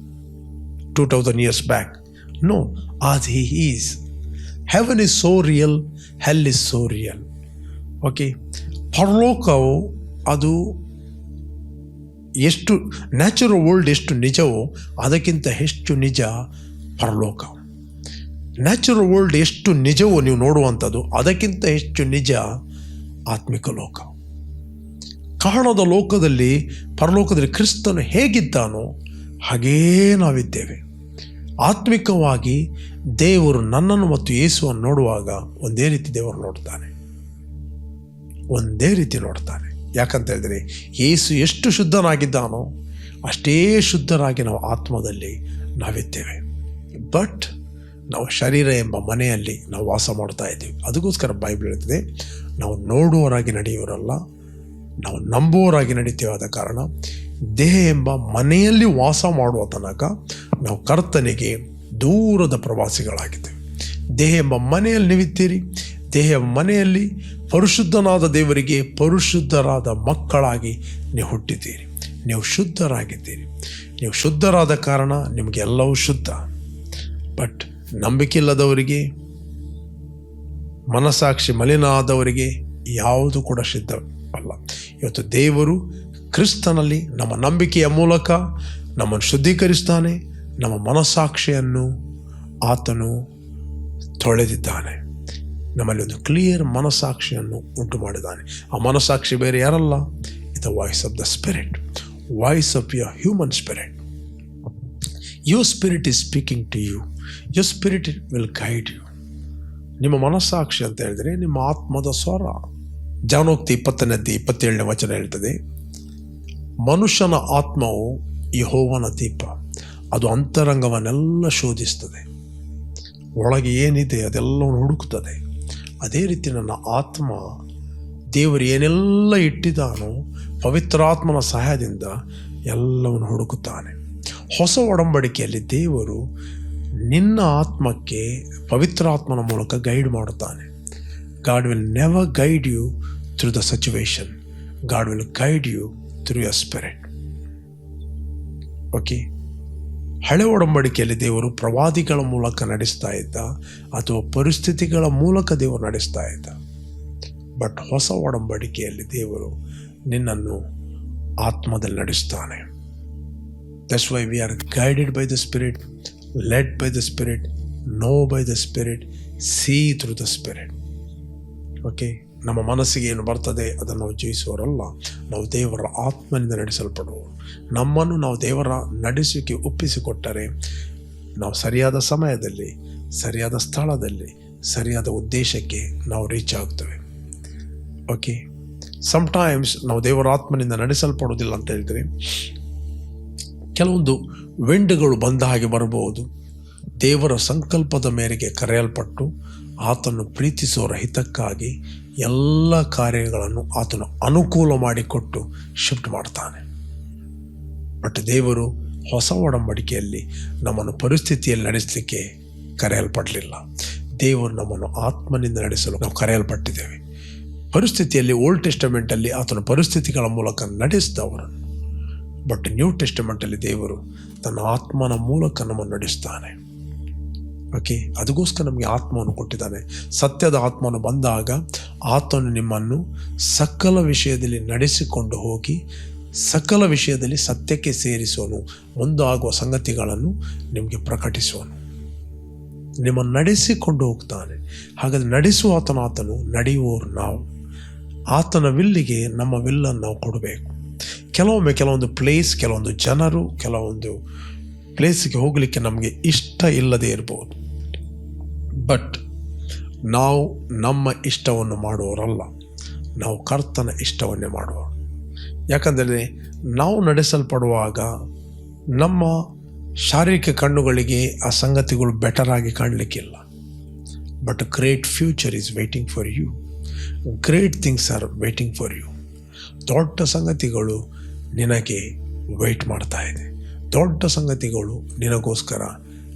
two thousand years back no as he is heaven is so real hell is so real okay ಪರಲೋಕವು ಅದು ಎಷ್ಟು ನ್ಯಾಚುರಲ್ ವರ್ಲ್ಡ್ ಎಷ್ಟು ನಿಜವೋ ಅದಕ್ಕಿಂತ ಹೆಚ್ಚು ನಿಜ ಪರಲೋಕ. ನ್ಯಾಚುರಲ್ ವರ್ಲ್ಡ್ ಎಷ್ಟು ನಿಜವೋ ನೀವು ನೋಡುವಂಥದ್ದು ಅದಕ್ಕಿಂತ ಹೆಚ್ಚು ನಿಜ ಆತ್ಮಿಕ ಲೋಕ. ಕಾಣದ ಲೋಕದಲ್ಲಿ ಪರಲೋಕದಲ್ಲಿ ಕ್ರಿಸ್ತನು ಹೇಗಿದ್ದಾನೋ ಹಾಗೇ ನಾವಿದ್ದೇವೆ. ಆತ್ಮಿಕವಾಗಿ ದೇವರು ನನ್ನನ್ನು ಮತ್ತು ಯೇಸುವನ್ನು ನೋಡುವಾಗ ಒಂದೇ ರೀತಿ ದೇವರು ನೋಡ್ತಾನೆ. ಒಂದೇ ರೀತಿ ನೋಡ್ತಾನೆ. ಯಾಕಂತ ಹೇಳಿದ್ರೆ ಯೇಸು ಎಷ್ಟು ಶುದ್ಧನಾಗಿದ್ದಾನೋ ಅಷ್ಟೇ ಶುದ್ಧರಾಗಿ ನಾವು ಆತ್ಮದಲ್ಲಿ ನಾವಿದ್ದೇವೆ. ಬಟ್ ನಾವು ಶರೀರ ಎಂಬ ಮನೆಯಲ್ಲಿ ನಾವು ವಾಸ ಮಾಡ್ತಾ ಇದ್ದೀವಿ. ಅದಕ್ಕೋಸ್ಕರ ಬೈಬಲ್ ಹೇಳ್ತದೆ, ನಾವು ನೋಡುವವರಾಗಿ ನಡೆಯುವರಲ್ಲ ನಾವು ನಂಬುವವರಾಗಿ ನಡೀತೇವೆ ಆದ ಕಾರಣ ದೇಹ ಎಂಬ ಮನೆಯಲ್ಲಿ ವಾಸ ಮಾಡುವ ತನಕ ನಾವು ಕರ್ತನಿಗೆ ದೂರದ ಪ್ರವಾಸಿಗಳಾಗಿದ್ದೇವೆ. ದೇಹ ಎಂಬ ಮನೆಯಲ್ಲಿ ನೀವಿತ್ತೀರಿ ದೇಹ ಮನೆಯಲ್ಲಿ ಪರಿಶುದ್ಧನಾದ ದೇವರಿಗೆ ಪರಿಶುದ್ಧರಾದ ಮಕ್ಕಳಾಗಿ ನೀವು ಹುಟ್ಟಿದ್ದೀರಿ. ನೀವು ಶುದ್ಧರಾಗಿದ್ದೀರಿ. ನೀವು ಶುದ್ಧರಾದ ಕಾರಣ ನಿಮಗೆ ಎಲ್ಲವೂ ಶುದ್ಧ. ಬಟ್ ನಂಬಿಕೆ ಇಲ್ಲದವರಿಗೆ ಮನಸಾಕ್ಷಿ ಮಲಿನ ಆದವರಿಗೆ ಯಾವುದು ಕೂಡ ಶುದ್ಧವಲ್ಲ ಇವತ್ತು ದೇವರು ಕ್ರಿಸ್ತನಲ್ಲಿ ನಮ್ಮ ನಂಬಿಕೆಯ ಮೂಲಕ ನಮ್ಮನ್ನು ಶುದ್ಧೀಕರಿಸ್ತಾನೆ. ನಮ್ಮ ಮನಸ್ಸಾಕ್ಷಿಯನ್ನು ಆತನು ತೊಳೆದಿದ್ದಾನೆ. ನಮ್ಮಲ್ಲಿ ಒಂದು ಕ್ಲಿಯರ್ ಮನಸ್ಸಾಕ್ಷಿಯನ್ನು ಉಂಟು ಮಾಡಿದ್ದಾನೆ. ಆ ಮನಸ್ಸಾಕ್ಷಿ ಬೇರೆ ಯಾರಲ್ಲ? ಇದು voice of the spirit voice of the human spirit your spirit is speaking to you your spirit will guide you ನಿಮ್ಮ ಮನಸ್ಸಾಕ್ಷಿ ಅಂತ ಹೇಳಿದರೆ ನಿಮ್ಮ ಆತ್ಮದ ಸ್ವರ. ಜಾನೋಕ್ತಿ ಇಪ್ಪತ್ತನೇದ್ದು ಇಪ್ಪತ್ತೇಳನೇ ವಚನ ಹೇಳ್ತದೆ, ಮನುಷ್ಯನ ಆತ್ಮವು ಯಹೋವನ ದೀಪ. ಅದು ಅಂತರಂಗವನ್ನೆಲ್ಲ ಶೋಧಿಸ್ತದೆ. ಒಳಗೆ ಏನಿದೆ ಅದೆಲ್ಲವನ್ನು ಹುಡುಕುತ್ತದೆ ಅದೇ ರೀತಿ ನನ್ನ ಆತ್ಮ ದೇವರು ಏನೆಲ್ಲ ಇಟ್ಟಿದ್ದಾನೋ ಪವಿತ್ರಾತ್ಮನ ಸಹಾಯದಿಂದ ಎಲ್ಲವನ್ನು ಹುಡುಕುತ್ತಾನೆ. ಹೊಸ ಒಡಂಬಡಿಕೆಯಲ್ಲಿ ದೇವರು ನಿನ್ನ ಆತ್ಮಕ್ಕೆ ಪವಿತ್ರಾತ್ಮನ ಮೂಲಕ ಗೈಡ್ ಮಾಡುತ್ತಾನೆ. God will never guide you through the situation God will guide you through your spirit. Okay? ಹಳೆ ಒಡಂಬಡಿಕೆಯಲ್ಲಿ ದೇವರು ಪ್ರವಾದಿಗಳ ಮೂಲಕ ನಡೆಸ್ತಾ ಇದ್ದ ಅಥವಾ ಪರಿಸ್ಥಿತಿಗಳ ಮೂಲಕ ದೇವರು ನಡೆಸ್ತಾ ಇದ್ದ. ಬಟ್ ಹೊಸ ಒಡಂಬಡಿಕೆಯಲ್ಲಿ ದೇವರು ನಿನ್ನನ್ನು ಆತ್ಮದಲ್ಲಿ ನಡೆಸ್ತಾನೆ. That's why we are guided by the spirit led by the spirit know by the spirit see through the spirit okay ನಮ್ಮ ಮನಸ್ಸಿಗೆ ಏನು ಬರ್ತದೆ ಅದನ್ನು ನಾವು ಜಯಿಸುವವರಲ್ಲ. ನಾವು ದೇವರ ಆತ್ಮನಿಂದ ನಡೆಸಲ್ಪಡುವವರು ನಮ್ಮನ್ನು ನಾವು ದೇವರ ನಡೆಸುವಿಕೆ ಒಪ್ಪಿಸಿಕೊಟ್ಟರೆ ನಾವು ಸರಿಯಾದ ಸಮಯದಲ್ಲಿ, ಸರಿಯಾದ ಸ್ಥಳದಲ್ಲಿ, ಸರಿಯಾದ ಉದ್ದೇಶಕ್ಕೆ ನಾವು ರೀಚ್ ಆಗ್ತೇವೆ. ಓಕೆ ಸಮ್ಟೈಮ್ಸ್ ನಾವು ದೇವರ ಆತ್ಮನಿಂದ ನಡೆಸಲ್ಪಡೋದಿಲ್ಲ ಅಂತ ಹೇಳಿದರೆ, ಕೆಲವೊಂದು ವಿಂಡ್ಗಳು ಬಂದ ಹಾಗೆ ಬರಬಹುದು. ದೇವರ ಸಂಕಲ್ಪದ ಮೇರೆಗೆ ಕರೆಯಲ್ಪಟ್ಟು ಆತನ್ನು ಪ್ರೀತಿಸುವ ಹಿತಕ್ಕಾಗಿ ಎಲ್ಲ ಕಾರ್ಯಗಳನ್ನು ಆತನು ಅನುಕೂಲ ಮಾಡಿಕೊಟ್ಟು ಶಿಫ್ಟ್ ಮಾಡ್ತಾನೆ. ಬಟ್ ದೇವರು ಹೊಸ ಒಡಂಬಡಿಕೆಯಲ್ಲಿ ನಮ್ಮನ್ನು ಪರಿಸ್ಥಿತಿಯಲ್ಲಿ ನಡೆಸಲಿಕ್ಕೆ ಕರೆಯಲ್ಪಡಲಿಲ್ಲ. ದೇವರು ನಮ್ಮನ್ನು ಆತ್ಮನಿಂದ ನಡೆಸಲು ನಾವು ಕರೆಯಲ್ಪಟ್ಟಿದ್ದೇವೆ. ಪರಿಸ್ಥಿತಿಯಲ್ಲಿ ಓಲ್ಡ್ ಟೆಸ್ಟಮೆಂಟಲ್ಲಿ ಆತನ ಪರಿಸ್ಥಿತಿಗಳ ಮೂಲಕ ನಡೆಸಿದವರನ್ನು ಬಟ್ ನ್ಯೂ ಟೆಸ್ಟಮೆಂಟಲ್ಲಿ ದೇವರು ತನ್ನ ಆತ್ಮನ ಮೂಲಕ ನಮ್ಮನ್ನು ನಡೆಸ್ತಾನೆ. ಓಕೆ ಅದಕ್ಕೋಸ್ಕರ ನಮಗೆ ಆತ್ಮವನ್ನು ಕೊಟ್ಟಿದ್ದಾನೆ. ಸತ್ಯದ ಆತ್ಮವನ್ನು ಬಂದಾಗ ಆತನು ನಿಮ್ಮನ್ನು ಸಕಲ ವಿಷಯದಲ್ಲಿ ನಡೆಸಿಕೊಂಡು ಹೋಗಿ ಸಕಲ ವಿಷಯದಲ್ಲಿ ಸತ್ಯಕ್ಕೆ ಸೇರಿಸುವನು ಮುಂದಾಗುವ ಸಂಗತಿಗಳನ್ನು ನಿಮಗೆ ಪ್ರಕಟಿಸುವನು ನಿಮ್ಮನ್ನು ನಡೆಸಿಕೊಂಡು ಹೋಗ್ತಾನೆ. ಹಾಗಾದರೆ ನಡೆಸುವ ಆತನ ಆತನು ನಡೆಯುವವರು ನಾವು. ಆತನ ವಿಲ್ಲಿಗೆ ನಮ್ಮ ವಿಲ್ಲನ್ನು ನಾವು ಕೊಡಬೇಕು. ಕೆಲವೊಮ್ಮೆ ಕೆಲವೊಂದು ಪ್ಲೇಸ್ ಕೆಲವೊಂದು ಜನರು, ಕೆಲವೊಂದು ಪ್ಲೇಸಿಗೆ ಹೋಗಲಿಕ್ಕೆ ನಮಗೆ ಇಷ್ಟ ಇಲ್ಲದೇ ಇರ್ಬೋದು. ಬಟ್ ನಾವು ನಮ್ಮ ಇಷ್ಟವನ್ನು ಮಾಡುವವರಲ್ಲ. ನಾವು ಕರ್ತನ ಇಷ್ಟವನ್ನೇ ಮಾಡುವವರು. ಯಾಕಂದರೆ ನಾವು ನಡೆಸಲ್ಪಡುವಾಗ ನಮ್ಮ ಶಾರೀರಿಕ ಕಣ್ಣುಗಳಿಗೆ ಆ ಸಂಗತಿಗಳು ಬೆಟರ್ ಆಗಿ ಕಾಣಲಿಕ್ಕಿಲ್ಲ. But great future is waiting for you great things are waiting for you ದೊಡ್ಡ ಸಂಗತಿಗಳು ನಿನಗೆ ವೆಯ್ಟ್ ಮಾಡ್ತಾ ಇದೆ. ದೊಡ್ಡ ಸಂಗತಿಗಳು ನಿನಗೋಸ್ಕರ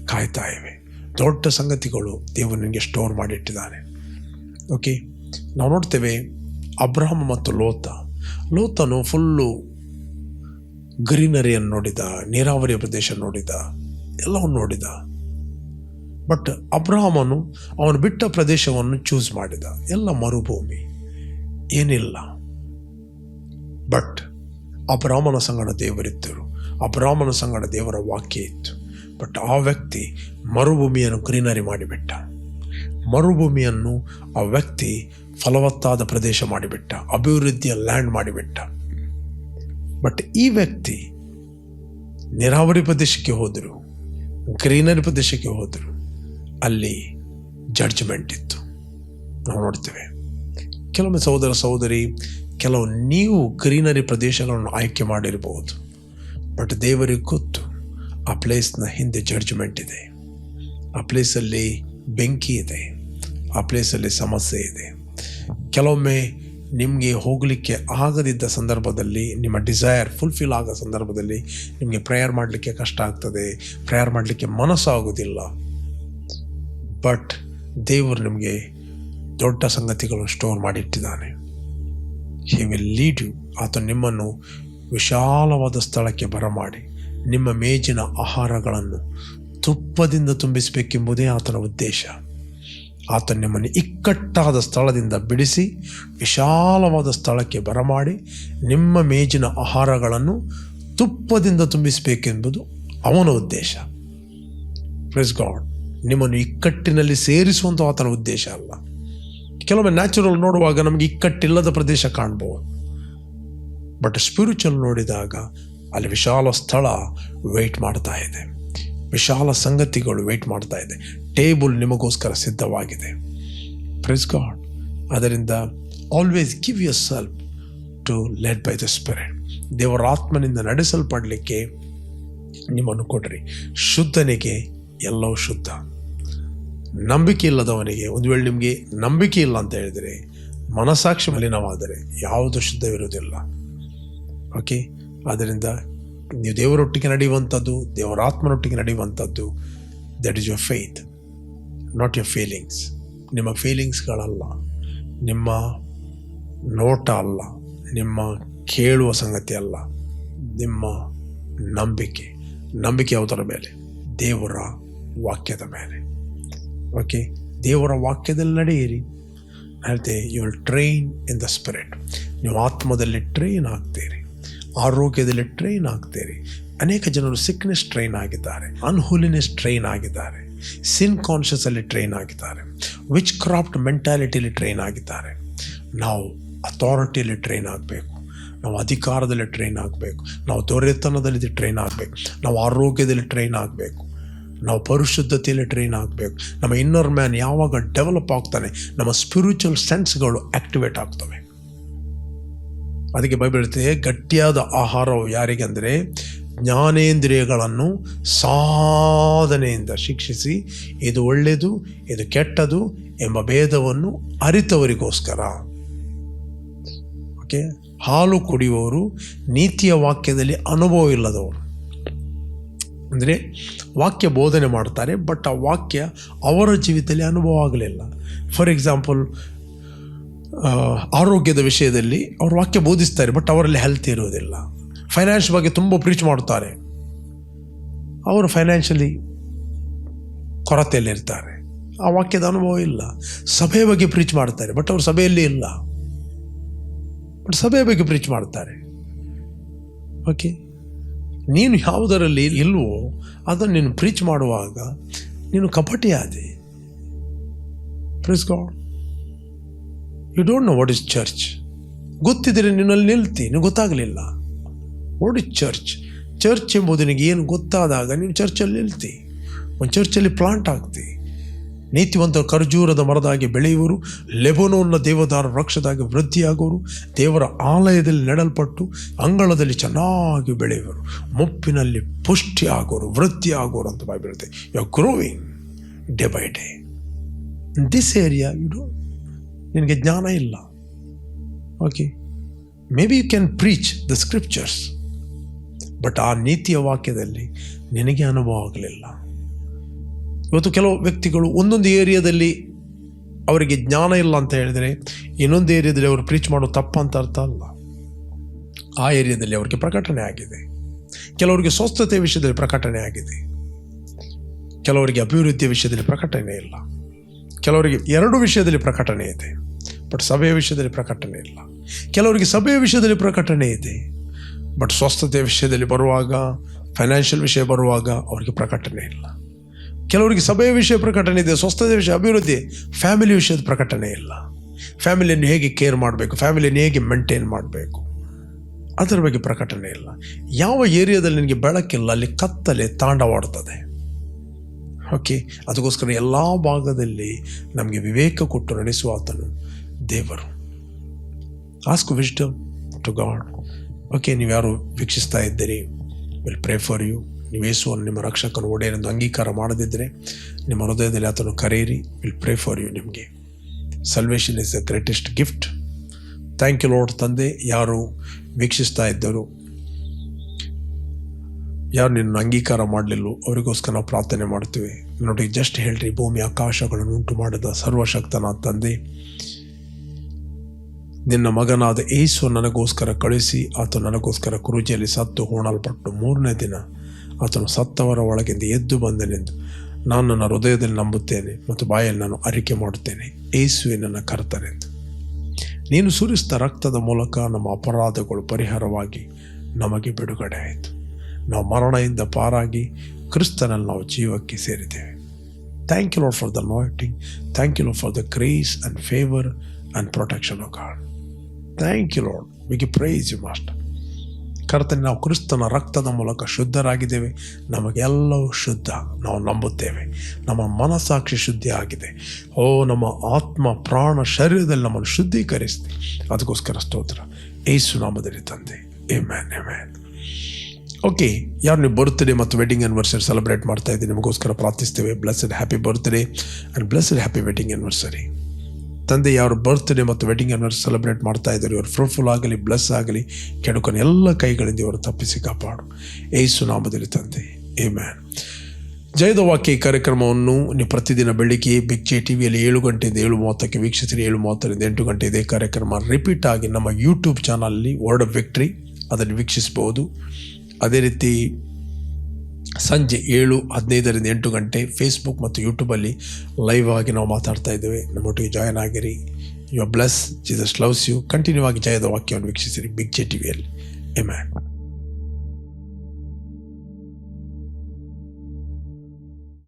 ಕಾಯ್ತಾ ಇವೆ. ದೊಡ್ಡ ಸಂಗತಿಗಳು ದೇವರು ನಿನಗೆ ಸ್ಟೋರ್ ಮಾಡಿಟ್ಟಿದ್ದಾನೆ. ಓಕೆ ನಾವು ನೋಡ್ತೇವೆ ಅಬ್ರಹಂ ಮತ್ತು ಲೋತ. ಲೋತನು ಫುಲ್ಲು ಗ್ರೀನರಿಯನ್ನು ನೋಡಿದ, ನೀರಾವರಿಯ ಪ್ರದೇಶ ನೋಡಿದ, ಎಲ್ಲವನ್ನು ನೋಡಿದ. ಬಟ್ ಅಬ್ರಹಮನು ಅವನು ಬಿಟ್ಟ ಪ್ರದೇಶವನ್ನು ಚೂಸ್ ಮಾಡಿದ. ಎಲ್ಲ ಮರುಭೂಮಿ. ಏನಿಲ್ಲ. ಬಟ್ ಅಬ್ರಾಹ್ಮನ ಸಂಗಡ ದೇವರಿದ್ದರು. ಅಬ್ರಾಹ್ಮನ ಸಂಗಡ ದೇವರ ವಾಕ್ಯ ಇತ್ತು. ಬಟ್ ಆ ವ್ಯಕ್ತಿ ಮರುಭೂಮಿಯನ್ನು ಗ್ರೀನರಿ ಮಾಡಿಬಿಟ್ಟ. ಮರುಭೂಮಿಯನ್ನು ಆ ವ್ಯಕ್ತಿ ಫಲವತ್ತಾದ ಪ್ರದೇಶ ಮಾಡಿಬಿಟ್ಟ, ಅಭಿವೃದ್ಧಿಯ ಲ್ಯಾಂಡ್ ಮಾಡಿಬಿಟ್ಟ. ಬಟ್ ಈ ವ್ಯಕ್ತಿ ನೀರಾವರಿ ಪ್ರದೇಶಕ್ಕೆ ಹೋದರು, ಗ್ರೀನರಿ ಪ್ರದೇಶಕ್ಕೆ ಹೋದರು. ಅಲ್ಲಿ ಜಡ್ಜ್ಮೆಂಟ್ ಇತ್ತು. ನಾವು ನೋಡ್ತೇವೆ. ಕೆಲವೊಮ್ಮೆ ಸಹೋದರ ಸಹೋದರಿ, ಕೆಲವು ನೀವು ಗ್ರೀನರಿ ಪ್ರದೇಶಗಳನ್ನು ಆಯ್ಕೆ ಮಾಡಿರಬಹುದು ಬಟ್ ದೇವರಿಗೆ ಗೊತ್ತು ಆ ಪ್ಲೇಸ್ನ ಹಿಂದೆ ಜಡ್ಜ್ಮೆಂಟ್ ಇದೆ. ಆ ಪ್ಲೇಸಲ್ಲಿ ಬೆಂಕಿ ಇದೆ. ಆ ಪ್ಲೇಸಲ್ಲಿ ಸಮಸ್ಯೆ ಇದೆ. ಕೆಲವೊಮ್ಮೆ ನಿಮಗೆ ಹೋಗಲಿಕ್ಕೆ ಆಗದಿದ್ದ ಸಂದರ್ಭದಲ್ಲಿ, ನಿಮ್ಮ ಡಿಸೈರ್ ಫುಲ್ಫಿಲ್ ಆಗೋ ಸಂದರ್ಭದಲ್ಲಿ ನಿಮಗೆ ಪ್ರೇಯರ್ ಮಾಡಲಿಕ್ಕೆ ಕಷ್ಟ ಆಗ್ತದೆ. ಪ್ರೇಯರ್ ಮಾಡಲಿಕ್ಕೆ ಮನಸ್ಸಾಗೋದಿಲ್ಲ ಬಟ್ ದೇವರು ನಿಮಗೆ ದೊಡ್ಡ ಸಂಗತಿಗಳು ಸ್ಟೋರ್ ಮಾಡಿಟ್ಟಿದ್ದಾನೆ. ಹಿ ವಿಲ್ ಲೀಡ್ ಯು ಆತ ನಿಮ್ಮನ್ನು ವಿಶಾಲವಾದ ಸ್ಥಳಕ್ಕೆ ಬರಮಾಡಿ. ನಿಮ್ಮ ಮೇಜಿನ ಆಹಾರಗಳನ್ನು ತುಪ್ಪದಿಂದ ತುಂಬಿಸಬೇಕೆಂಬುದೇ ಆತನ ಉದ್ದೇಶ. ಆತ ನಿಮ್ಮನ್ನು ಇಕ್ಕಟ್ಟಾದ ಸ್ಥಳದಿಂದ ಬಿಡಿಸಿ, ವಿಶಾಲವಾದ ಸ್ಥಳಕ್ಕೆ ಬರಮಾಡಿ, ನಿಮ್ಮ ಮೇಜಿನ ಆಹಾರಗಳನ್ನು ತುಪ್ಪದಿಂದ ತುಂಬಿಸಬೇಕೆಂಬುದು ಅವನ ಉದ್ದೇಶ. ಪ್ರೆಸ್ ಗಾಡ್ ನಿಮ್ಮನ್ನು ಇಕ್ಕಟ್ಟಿನಲ್ಲಿ ಸೇರಿಸುವಂಥ ಆತನ ಉದ್ದೇಶ ಅಲ್ಲ. ಕೆಲವೊಮ್ಮೆ ನ್ಯಾಚುರಲ್ ನೋಡುವಾಗ ನಮಗೆ ಇಕ್ಕಟ್ಟಿಲ್ಲದ ಪ್ರದೇಶ ಕಾಣ್ಬೋದು. ಬಟ್ ಸ್ಪಿರಿಚುವಲ್ ನೋಡಿದಾಗ ಅಲ್ಲಿ ವಿಶಾಲ ಸ್ಥಳ ವೇಟ್ ಮಾಡ್ತಾ ಇದೆ. ವಿಶಾಲ ಸಂಗತಿಗಳು ವೇಟ್ ಮಾಡ್ತಾ ಇದೆ. ಟೇಬಲ್ ನಿಮಗೋಸ್ಕರ ಸಿದ್ಧವಾಗಿದೆ. ಪ್ರೆಸ್ ಗಾಡ್ ಅದರಿಂದ always give yourself to led by the spirit ದೇವರ ಆತ್ಮನಿಂದ ನಡೆಸಲ್ಪಡಲಿಕ್ಕೆ ನಿಮ್ಮನ್ನು ಕೊಡ್ರಿ. ಶುದ್ಧನಿಗೆ ಎಲ್ಲವೂ ಶುದ್ಧ. ನಂಬಿಕೆ ಇಲ್ಲದವನಿಗೆ, ಒಂದು ವೇಳೆ ನಿಮಗೆ ನಂಬಿಕೆ ಇಲ್ಲ ಅಂತ ಹೇಳಿದರೆ, ಮನಸ್ಸಾಕ್ಷಿ ಮಲಿನವಾದರೆ ಯಾವುದು ಶುದ್ಧವಿರುವುದಿಲ್ಲ. ಓಕೆ ಆದ್ದರಿಂದ ನೀವು ದೇವರೊಟ್ಟಿಗೆ ನಡೆಯುವಂಥದ್ದು ದೇವರ ಆತ್ಮನೊಟ್ಟಿಗೆ ನಡೆಯುವಂಥದ್ದು that is your faith not your feelings ನಿಮ್ಮ ಫೀಲಿಂಗ್ಸ್ಗಳಲ್ಲ ನಿಮ್ಮ ನೋಟ ಅಲ್ಲ, ನಿಮ್ಮ ಕೇಳುವ ಸಂಗತಿ ಅಲ್ಲ, ನಿಮ್ಮ ನಂಬಿಕೆ. ನಂಬಿಕೆ ಯಾವುದರ ಮೇಲೆ? ದೇವರ ವಾಕ್ಯದ ಮೇಲೆ. ಓಕೆ ದೇವರ ವಾಕ್ಯದಲ್ಲಿ ನಡೆಯಿರಿ. ಹೇಳ್ತೇವೆ you will train in the spirit ನೀವು ಆತ್ಮದಲ್ಲಿ ಟ್ರೈನ್ ಆಗ್ತೀರಿ. ಆರೋಗ್ಯದಲ್ಲಿ ಟ್ರೈನ್ ಆಗ್ತೀರಿ. ಅನೇಕ ಜನರು ಸಿಕ್ನೆಸ್ ಟ್ರೈನ್ ಆಗಿದ್ದಾರೆ. ಅನ್ಹೋಲಿನೆಸ್ ಟ್ರೈನ್ ಆಗಿದ್ದಾರೆ. ಸಿನ್ ಕಾನ್ಷಿಯಸಲ್ಲಿ ಟ್ರೈನ್ ಆಗಿದ್ದಾರೆ. ವಿಚ್ ಕ್ರಾಫ್ಟ್ ಮೆಂಟ್ಯಾಲಿಟಿಲಿ ಟ್ರೈನ್ ಆಗಿದ್ದಾರೆ. ನಾವು ಅಥಾರಿಟಿಯಲ್ಲಿ ಟ್ರೈನ್ ಆಗಬೇಕು. ನಾವು ಅಧಿಕಾರದಲ್ಲಿ ಟ್ರೈನ್ ಆಗಬೇಕು. ನಾವು ದೊರೆತನದಲ್ಲಿ ಟ್ರೈನ್ ಆಗಬೇಕು. ನಾವು ಆರೋಗ್ಯದಲ್ಲಿ ಟ್ರೈನ್ ಆಗಬೇಕು. ನಾವು ಪರಿಶುದ್ಧತೆಯಲ್ಲಿ ಟ್ರೈನ್ ಆಗಬೇಕು. ನಮ್ಮ ಇನ್ನರ್ ಮ್ಯಾನ್ ಯಾವಾಗ ಡೆವಲಪ್ ಆಗ್ತಾನೆ, ನಮ್ಮ ಸ್ಪಿರಿಚುವಲ್ ಸೆನ್ಸ್ಗಳು ಆ್ಯಕ್ಟಿವೇಟ್ ಆಗ್ತವೆ. ಅದಕ್ಕೆ ಬೈಬಲ್ ಹೇಳ್ತದೆ ಗಟ್ಟಿಯಾದ ಆಹಾರವು ಯಾರಿಗೆ ಅಂದರೆ ಜ್ಞಾನೇಂದ್ರಿಯಗಳನ್ನು ಸಾಧನೆಯಿಂದ ಶಿಕ್ಷಿಸಿ, ಇದು ಒಳ್ಳೆಯದು, ಇದು ಕೆಟ್ಟದು ಎಂಬ ಭೇದವನ್ನು ಅರಿತವರಿಗೋಸ್ಕರ. ಓಕೆ? ಹಾಲು ಕುಡಿಯುವವರು ನೀತಿಯ ವಾಕ್ಯದಲ್ಲಿ ಅನುಭವ ಇಲ್ಲದವರು. ಅಂದರೆ ವಾಕ್ಯ ಬೋಧನೆ ಮಾಡ್ತಾರೆ, ಬಟ್ ಆ ವಾಕ್ಯ ಅವರ ಜೀವಿತದಲ್ಲಿ ಅನುಭವ ಆಗಲಿಲ್ಲ. ಫಾರ್ ಎಕ್ಸಾಂಪಲ್ ಆರೋಗ್ಯದ ವಿಷಯದಲ್ಲಿ ಅವರು ವಾಕ್ಯ ಬೋಧಿಸ್ತಾರೆ ಬಟ್ ಅವರಲ್ಲಿ ಹೆಲ್ತ್ ಇರುವುದಿಲ್ಲ. ಫೈನಾನ್ಸ್ ಬಗ್ಗೆ ತುಂಬ ಪ್ರೀಚ್ ಮಾಡ್ತಾರೆ ಅವರು ಫೈನಾನ್ಷಿಯಲಿ ಕೊರತೆಯಲ್ಲಿರ್ತಾರೆ ಆ ವಾಕ್ಯದ ಅನುಭವ ಇಲ್ಲ. ಸಭೆಯ ಬಗ್ಗೆ ಪ್ರೀಚ್ ಮಾಡ್ತಾರೆ ಬಟ್ ಅವರು ಸಭೆಯಲ್ಲಿ ಇಲ್ಲ. ಬಟ್ ಸಭೆಯ ಬಗ್ಗೆ ಪ್ರೀಚ್ ಮಾಡ್ತಾರೆ ಓಕೆ ನೀನು ಯಾವುದರಲ್ಲಿ ಇಲ್ವೋ ಅದನ್ನು ನೀನು ಪ್ರೀಚ್ ಮಾಡುವಾಗ ನೀನು ಕಪಟಿಯಾದೆ. Praise God praise God you don't know what is church ಗೊತ್ತಿದ್ದರೆ ನಿನ್ನಲ್ಲಿ ನಿಲ್ತಿ ನಿನಗೆ ಗೊತ್ತಾಗಲಿಲ್ಲ. ವಾಟ್ ಇಸ್ ಚರ್ಚ್ ಚರ್ಚ್ ಎಂಬುದು ನಿನಗೆ ಏನು ಗೊತ್ತಾದಾಗ ನೀನು ಚರ್ಚಲ್ಲಿ ನಿಲ್ತಿ. ಒಂದು ಚರ್ಚಲ್ಲಿ ಪ್ಲಾಂಟ್ ಆಗ್ತಿ ನೀತಿವಂತ ಖರ್ಜೂರದ ಮರದಾಗಿ ಬೆಳೆಯುವರು, ಲೆಬನೋನ್ನ ದೇವದಾರ ವೃಕ್ಷದಾಗಿ ವೃದ್ಧಿಯಾಗುವರು, ದೇವರ ಆಲಯದಲ್ಲಿ ನೆಡಲ್ಪಟ್ಟು ಅಂಗಳದಲ್ಲಿ ಚೆನ್ನಾಗಿ ಬೆಳೆಯುವರು, ಮುಪ್ಪಿನಲ್ಲಿ ಪುಷ್ಟಿ ಆಗೋರು ವೃದ್ಧಿ ಆಗೋರು ಅಂತ ಬಾಯ್ಬಿಡುತ್ತೆ you are growing day by day this area you do ನಿನಗೆ ಜ್ಞಾನ ಇಲ್ಲ. Okay maybe you can preach the scriptures but ಆ ನೀತಿಯ ವಾಕ್ಯದಲ್ಲಿ ನಿನಗೆ ಅನುಭವ ಆಗಲಿಲ್ಲ. ಇವತ್ತು ಕೆಲವು ವ್ಯಕ್ತಿಗಳು ಒಂದೊಂದು ಏರಿಯಾದಲ್ಲಿ ಅವರಿಗೆ ಜ್ಞಾನ ಇಲ್ಲ ಅಂತ ಹೇಳಿದರೆ ಇನ್ನೊಂದು ಏರಿಯಾದಲ್ಲಿ ಅವರು ಪ್ರೀಚ್ ಮಾಡೋ ತಪ್ಪು ಅಂತ ಅರ್ಥ ಅಲ್ಲ. ಆ ಏರಿಯಾದಲ್ಲಿ ಅವರಿಗೆ ಪ್ರಕಟಣೆ ಆಗಿದೆ. ಕೆಲವರಿಗೆ ಸ್ವಸ್ಥತೆ ವಿಷಯದಲ್ಲಿ ಪ್ರಕಟಣೆ ಆಗಿದೆ. ಕೆಲವರಿಗೆ ಅಭಿವೃದ್ಧಿಯ ವಿಷಯದಲ್ಲಿ ಪ್ರಕಟಣೆ ಇಲ್ಲ. ಕೆಲವರಿಗೆ ಎರಡು ವಿಷಯದಲ್ಲಿ ಪ್ರಕಟಣೆ ಇದೆ ಬಟ್ ಸಭೆಯ ವಿಷಯದಲ್ಲಿ ಪ್ರಕಟಣೆ ಇಲ್ಲ. ಕೆಲವರಿಗೆ ಸಭೆಯ ವಿಷಯದಲ್ಲಿ ಪ್ರಕಟಣೆ ಇದೆ ಬಟ್ ಸ್ವಸ್ಥತೆಯ ವಿಷಯದಲ್ಲಿ ಬರುವಾಗ ಫೈನಾನ್ಷಿಯಲ್ ವಿಷಯ ಬರುವಾಗ ಅವರಿಗೆ ಪ್ರಕಟಣೆ ಇಲ್ಲ. ಕೆಲವರಿಗೆ ಸಭೆಯ ವಿಷಯ ಪ್ರಕಟಣೆ ಇದೆ ಸ್ವಸ್ಥತೆ ವಿಷಯ, ಅಭಿವೃದ್ಧಿ ಫ್ಯಾಮಿಲಿ ವಿಷಯದ ಪ್ರಕಟಣೆ ಇಲ್ಲ. ಫ್ಯಾಮಿಲಿಯನ್ನು ಹೇಗೆ ಕೇರ್ ಮಾಡಬೇಕು ಫ್ಯಾಮಿಲಿಯನ್ನು ಹೇಗೆ ಮೇಂಟೈನ್ ಮಾಡಬೇಕು? ಅದರ ಬಗ್ಗೆ ಪ್ರಕಟಣೆ ಇಲ್ಲ. ಯಾವ ಏರಿಯಾದಲ್ಲಿ ನಿನಗೆ ಬೆಳಕಿಲ್ಲ, ಅಲ್ಲಿ ಕತ್ತಲೆ ತಾಂಡವಾಡ್ತದೆ ಓಕೆ ಅದಕ್ಕೋಸ್ಕರ ಎಲ್ಲ ಭಾಗದಲ್ಲಿ ನಮಗೆ ವಿವೇಕ ಕೊಟ್ಟು ನಡೆಸುವ ಆತನು ದೇವರು. Ask wisdom to God okay ನೀವು ಯಾರು ವೀಕ್ಷಿಸ್ತಾ ಇದ್ದೀರಿ? ವಿಲ್ ಪ್ರೇ ಫಾರ್ ಯು ನೀವು ಯೇಸುವನ್ನು ನಿಮ್ಮ ರಕ್ಷಕನು ಒಡೆಯನೆಂದು ಅಂಗೀಕಾರ ಮಾಡದಿದ್ದರೆ ನಿಮ್ಮ ಹೃದಯದಲ್ಲಿ ಆತನು ಕರೆಯಿರಿ. ವಿಲ್ ಪ್ರೇ ಫಾರ್ ಯು ನಿಮಗೆ. Salvation is the greatest gift thank you Lord ತಂದೆ. ಯಾರು ವೀಕ್ಷಿಸ್ತಾ ಇದ್ದರು? ಯಾರು ನಿನ್ನ ಅಂಗೀಕಾರ ಮಾಡಲಿಲ್ಲೋ ಅವರಿಗೋಸ್ಕರ ನಾವು ಪ್ರಾರ್ಥನೆ ಮಾಡ್ತೀವಿ ನೋಡಿ ಜಸ್ಟ್ ಹೇಳ್ರಿ, ಭೂಮಿ ಆಕಾಶಗಳನ್ನು ಉಂಟು ಮಾಡಿದ ಸರ್ವಶಕ್ತನ ತಂದೆ, ನಿನ್ನ ಮಗನಾದ ಏಸು ನನಗೋಸ್ಕರ ಕಳಿಸಿ ಆತ ನನಗೋಸ್ಕರ ಕುರುಜಿಯಲ್ಲಿ ಸತ್ತು ಹೋಣಲ್ಪಟ್ಟು ಮೂರನೇ ದಿನ ಆತನು ಸತ್ತವರ ಒಳಗಿಂದ ಎದ್ದು ಬಂದನೆಂದು ನಾನು ನನ್ನ ಹೃದಯದಲ್ಲಿ ನಂಬುತ್ತೇನೆ ಮತ್ತು ಬಾಯಲ್ಲಿ ನಾನು ಅರಿಕೆ ಮಾಡುತ್ತೇನೆ. ಏಸುವೆ ನನ್ನ ಕರ್ತನೆಂದು. ನೀನು ಸುರಿಸಿದ ರಕ್ತದ ಮೂಲಕ ನಮ್ಮ ಅಪರಾಧಗಳು ಪರಿಹಾರವಾಗಿ ನಮಗೆ ಬಿಡುಗಡೆ ಆಯಿತು. ನಾವು ಮರಣದಿಂದ ಪಾರಾಗಿ ಕ್ರಿಸ್ತನಲ್ಲಿ ನಾವು ಜೀವಕ್ಕೆ ಸೇರಿದ್ದೇವೆ. Thank you Lord for the anointing thank you Lord for the grace and favour and protection of God thank you Lord ವಿಗೆ praise you master ಕರ್ತನೆ, ನಾವು ಕ್ರಿಸ್ತನ ರಕ್ತದ ಮೂಲಕ ಶುದ್ಧರಾಗಿದ್ದೇವೆ. ನಮಗೆಲ್ಲವೂ ಶುದ್ಧ. ನಾವು ನಂಬುತ್ತೇವೆ. ನಮ್ಮ ಮನಸ್ಸಾಕ್ಷಿ ಶುದ್ಧಿ ಆಗಿದೆ. ಓ, ನಮ್ಮ ಆತ್ಮ, ಪ್ರಾಣ, ಶರೀರದಲ್ಲಿ ನಮ್ಮನ್ನು ಶುದ್ಧೀಕರಿಸಿದೆ ಅದಕ್ಕೋಸ್ಕರ ಸ್ತೋತ್ರ. ಏಸು ನಾಮದಲ್ಲಿ ತಂದೆ. Amen amen okay ಯಾರು ನೀವು ಬರ್ತ್ಡೇ ಮತ್ತು ವೆಡ್ಡಿಂಗ್ ಆ್ಯನಿವರ್ಸರಿ ಸೆಲೆಬ್ರೇಟ್ ಮಾಡ್ತಾ ಇದ್ದೀವಿ ನಿಮಗೋಸ್ಕರ ಪ್ರಾರ್ಥಿಸ್ತೇವೆ. Blessed happy birthday and blessed happy wedding anniversary ತಂದೆ, ಯಾರು ಬರ್ತ್ಡೇ ಮತ್ತು ವೆಡ್ಡಿಂಗ್ ಆ್ಯನಿವರ್ಸರಿ ಸೆಲೆಬ್ರೇಟ್ ಮಾಡ್ತಾ ಇದ್ದಾರೆ, ಇವರು ಫ್ರೂಟ್ಫುಲ್ ಆಗಲಿ ಬ್ಲೆಸ್ ಆಗಲಿ, ಕೆಡುಕನ ಎಲ್ಲ ಕೈಗಳಿಂದ ಇವರು ತಪ್ಪಿಸಿ ಕಾಪಾಡು. ಏಸು ನಾಮದಲ್ಲಿ ತಂದೆ. ಏ ಮ್ಯಾನ್ ಜಯದ ವಾಕ್ಯ ಈ ಕಾರ್ಯಕ್ರಮವನ್ನು ನೀವು ಪ್ರತಿದಿನ ಬೆಳಿಗ್ಗೆ ಬಿಗ್ ಜೆ ಟಿ ವಿಯಲ್ಲಿ ಏಳು ಗಂಟೆಯಿಂದ ಏಳು ಮೂವತ್ತಕ್ಕೆ ವೀಕ್ಷಿಸಿರಿ ಏಳು ಮೂವತ್ತರಿಂದ ಎಂಟು ಗಂಟೆ ಇದೇ ಕಾರ್ಯಕ್ರಮ. ರಿಪೀಟ್ ಆಗಿ ನಮ್ಮ ಯೂಟ್ಯೂಬ್ ಚಾನಲ್ಲಿ ವರ್ಡ್ ಆಫ್ ವಿಕ್ಟ್ರಿ ಅದನ್ನು ವೀಕ್ಷಿಸಬಹುದು. ಅದೇ ರೀತಿ ಸಂಜೆ ಏಳು ಹದಿನೈದರಿಂದ ಎಂಟು ಗಂಟೆ ಫೇಸ್ಬುಕ್ ಮತ್ತು ಯೂಟ್ಯೂಬಲ್ಲಿ ಲೈವ್ ಆಗಿ ನಾವು ಮಾತಾಡ್ತಾ ಇದ್ದೇವೆ. ನಮ್ಮೊಟ್ಟಿಗೆ ಜಾಯ್ನ್ ಆಗಿರಿ. You bless Jesus loves you continue ಆಗಿ ಜಯದ ವಾಕ್ಯವನ್ನು ವೀಕ್ಷಿಸಿರಿ. ಬಿಗ್ ಜೆ ಟಿ ವಿಯಲ್ಲಿ ಎ